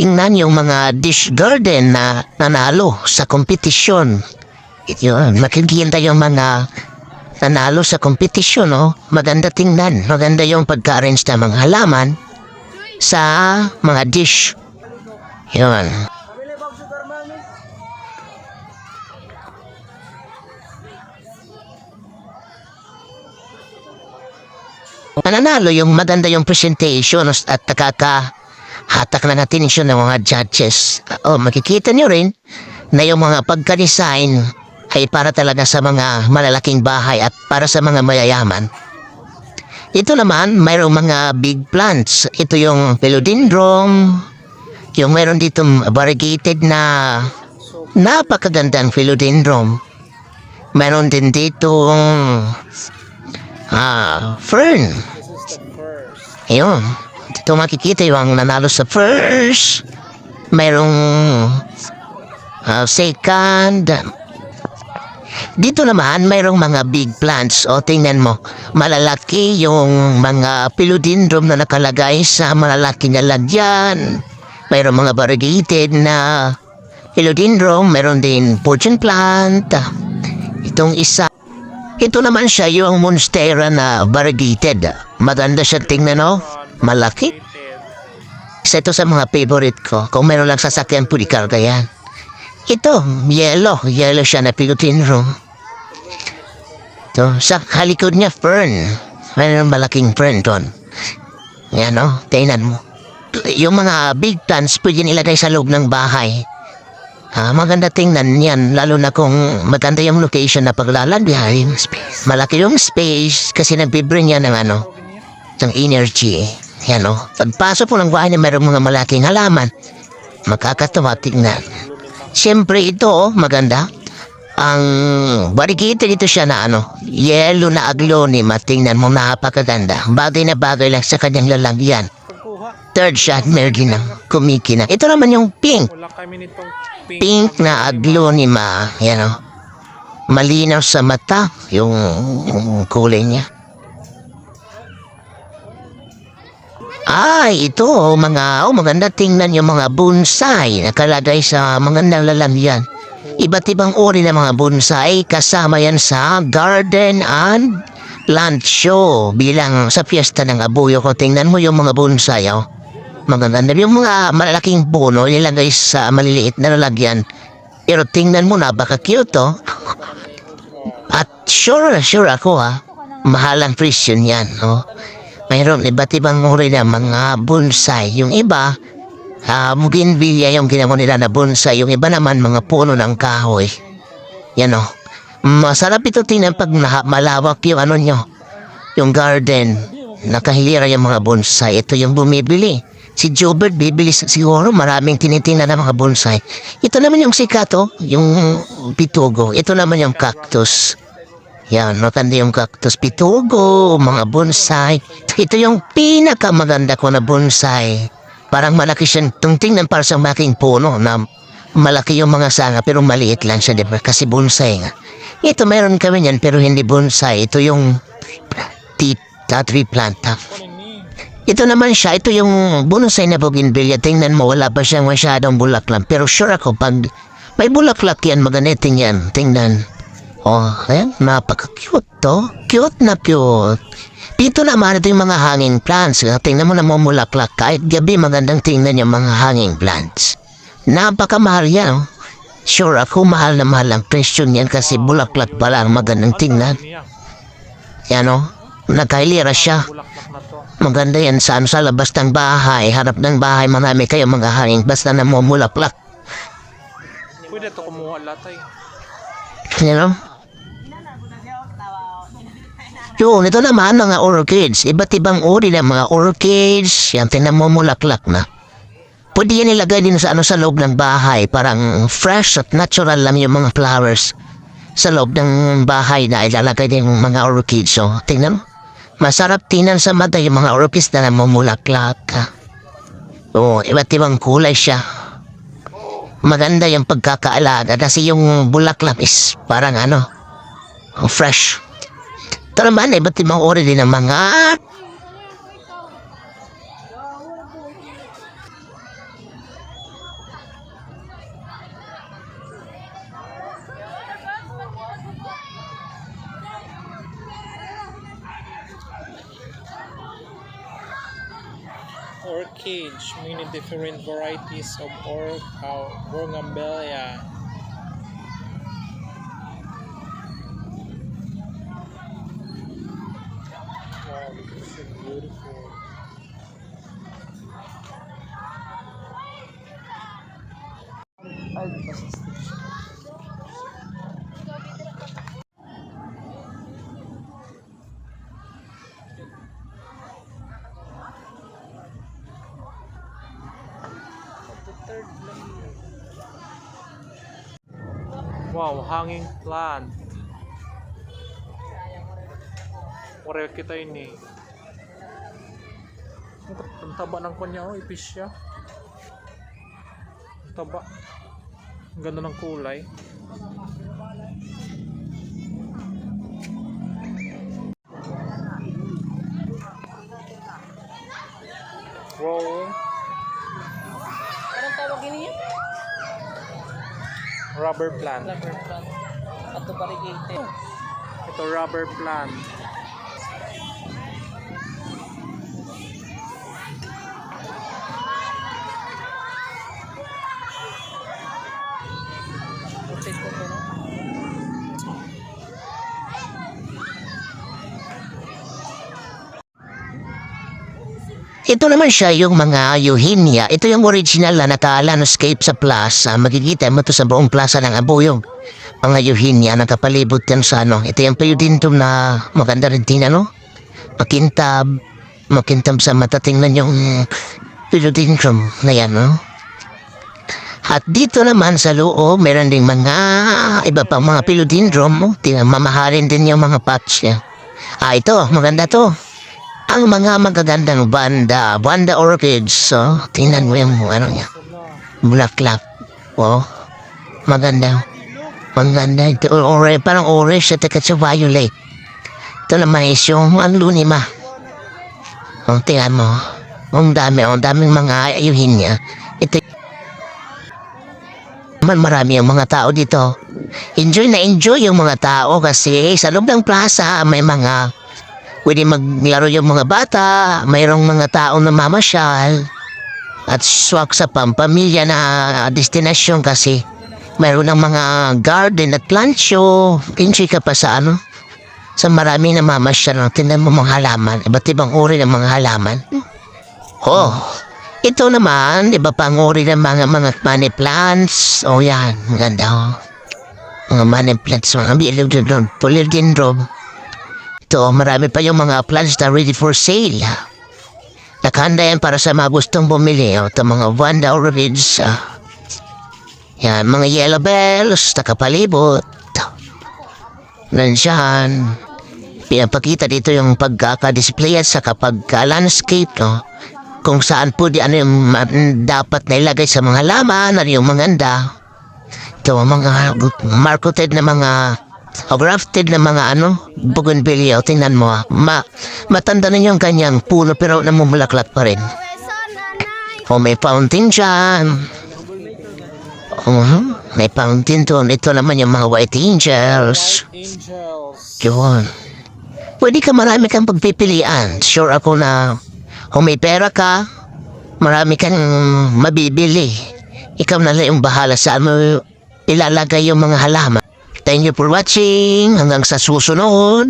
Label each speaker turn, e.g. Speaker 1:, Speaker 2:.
Speaker 1: Ingnan yung mga dish garden na nanalo sa kompetisyon. Yun, makikita yung mga nanalo sa kompetisyon, no? Maganda tingnan. Maganda yung pagka-arrange ng mga halaman sa mga dish. Yun. Nananalo yung maganda yung presentation at nakaka hatak natin siya ng mga judges. Oh, makikita niyo rin na yung mga pagka-design ay para talaga sa mga malalaking bahay at para sa mga mayayaman. Ito naman, mayroong mga big plants. Ito yung philodendron, yung mayroon dito variegated na napakagandang philodendron. Mayroon din dito ah, fern. Ayun. Dito makikita yung nanalo sa first. Mayroong ah, second. Dito naman, mayroong mga big plants. O, tingnan mo. Malalaki yung mga philodendron na nakalagay sa malalaki na lagyan. Mayroong mga variegated na philodendron. Mayroon din fortune plant. Itong isa. Ito naman siya yung monstera na variegated. Maganda siya tingnan, no? Malaki. Isa ito sa mga favorite ko. Kung meron lang sasakyan, pwede karga yan. Ito, yellow. Yellow siya na philodendron. Ito, sa halikod niya, fern. Mayroon malaking fern doon. Yan, no? Tingnan mo. Yung mga big plants, pwede nilagay sa loob ng bahay. Ah, maganda tingnan yan, lalo na kung maganda yung location na paglalagay. Malaki yung space kasi nagbibring yan ng ano, ng energy. Yan o. Pagpasok po ng bahay na mayroong mga malaking halaman, makakatawa tingnan. Siyempre ito oh, maganda. Ang variegated dito siya na ano, yellow na aglonema, tingnan mo napakaganda. Bagay na bagay lang sa kanyang lalagyan. Third shot, meron ng kumikina. Ito naman yung pink
Speaker 2: pink.
Speaker 1: na aglonema. Yan o. Malinaw sa mata yung kulay niya. Ay, ito, oh, mga, oh, maganda tingnan yung mga bonsai nakalagay sa mga nalalagyan. Iba't ibang uri ng mga bonsai kasama yan sa garden and land show bilang sa fiesta ng abuyo ko. Tingnan mo yung mga bonsai, oh. Magaganda yung mga malalaking puno nilagay sa maliliit na lalagyan. Pero tingnan mo na, baka cute oh. At sure, sure ako ha. Mahal ang presyo niyan, no? Mayroon iba't ibang uri na mga bonsai. Yung iba, ah, bougainvillea yung ginawa nila na bonsai. Yung iba naman, mga puno ng kahoy. Yan o. Masarap ito tingnan pag malawak yung ano nyo. Yung garden. Nakahilira yung mga bonsai. Ito yung bumibili. Si Jobert bibili siguro maraming tinitingnan ng mga bonsai. Ito naman yung sikato, yung pitugo. Ito naman yung cactus. Yan, matanda yung cactus pitugo, mga bonsai. Ito yung pinakamaganda ko na bonsai. Parang malaki siya, tung tingnan para sa malaking puno na malaki yung mga sanga pero maliit lang siya, di ba? Kasi bonsai nga. Ito meron kami yan pero hindi bonsai. Ito yung tita tree plant. ha. Ito naman siya, ito yung bonsai na bougainvillea. Tingnan mo, wala pa siyang masyadong bulaklak. Pero sure ako, pag may bulaklak yan, maganiting yan. Tingnan. Oh, ayan, napaka-cute to. Cute na cute. Dito naman ito yung mga hanging plants. Tingnan mo na mamulaklak. Kahit gabi magandang tingnan yung mga hanging plants. Napakamahal yan. oh. Sure ako, mahal na mahal ang presyo niyan kasi bulaklak pa lang magandang tingnan. Yan o, nagkailira siya.
Speaker 2: Bulaklak na to.
Speaker 1: Maganda yan saan sa labas ng bahay, harap ng bahay, marami kayo mga hanging basta na mamulaklak.
Speaker 2: Pwede to kumuha latay.
Speaker 1: You know? Yun, ito naman mga orchids. Iba't ibang uri ng mga orchids. Yan, tinamumulaklak na. Pwede yan ilagay din sa ano sa loob ng bahay. Parang fresh at natural lang yung mga flowers. Sa loob ng bahay na ilalagay din yung mga orchids. So, tingnan mo. Masarap tingnan sa mata yung mga orchids na namumulaklak. Oo, iba't ibang kulay siya. Maganda yung pagkakaalaga kasi yung bulaklak is parang ano, fresh. Ito naman, iba't ibang uri din ng mga
Speaker 2: Orchid, many different varieties of or uh, Bougainvillea. Wow, this is beautiful. Wow, hanging plant. Oreo kita ini. Ang taba ng kanya, oh, ipis siya. Ang taba. Ang ganda ng kulay. Wow, rubber plant.
Speaker 3: Rubber plant. Ato variegated.
Speaker 2: Ito rubber plant.
Speaker 3: Rotate ko to, no?
Speaker 1: Ito naman siya yung mga Eugenia. Ito yung original na naka-landscape sa plaza. Magkikita mo to sa buong plaza ng Abuyog. Mga Eugenia nakapalibot yan sa ano. Ito yung periodintum na maganda rin tingnan, no? Makintab. Makintab sa mata. Tingnan yung periodintum na yan, no? At dito naman sa loob, meron ding mga iba pang mga philodendron. Oh. Mamahalin din yung mga patch niya. Ah, ito, maganda to. Ang mga magagandang banda, banda orchids, so, tingnan mo yung ano niya, bulaklak. Oh, maganda. Maganda. Ito, ore, parang orange at sa violet. Ito naman is yung ang lunima. Oh, tingnan mo. Ang dami, ang daming mga ayuhin niya. Ito man marami ang mga tao dito. Enjoy na enjoy yung mga tao kasi sa loob ng plaza may mga pwede maglaro yung mga bata, mayroong mga tao na mamasyal at swak sa pampamilya na destinasyon kasi mayroon ng mga garden at plancho. Enjoy ka pa sa ano? Sa marami na mamasyal. Tingnan mo mga halaman. Iba't ibang uri ng mga halaman. Oh, ito naman, iba pang uri ng mga mga money plants. Oh, yan. Maganda, oh. Mga money plants, mga bilog Polydendron. Ito, marami pa yung mga plants na ready for sale. Nakahanda yan para sa mga gustong bumili. Oh. Ito, mga Wanda Orchids. ah. Yan, mga yellow bells, nakapalibot. Nandiyan. Pinapakita dito yung pagkaka-display at sa pagka-landscape, no? Kung saan po di ano yung dapat na sa mga laman, ano yung maganda. Ito, ang mga marketed na mga o grafted na mga ano, bougainvillea. Tingnan mo ah. Ma, matanda na yung kanyang puno pero namumulaklak pa rin. O may fountain dyan. Uh May fountain doon. Ito naman yung mga white angels.
Speaker 2: Angels.
Speaker 1: Yun. Pwede ka marami kang pagpipilian. Sure ako na kung may pera ka, marami kang mabibili. Ikaw na lang yung bahala saan mo ilalagay yung mga halaman. Thank you for watching. Hanggang sa susunod.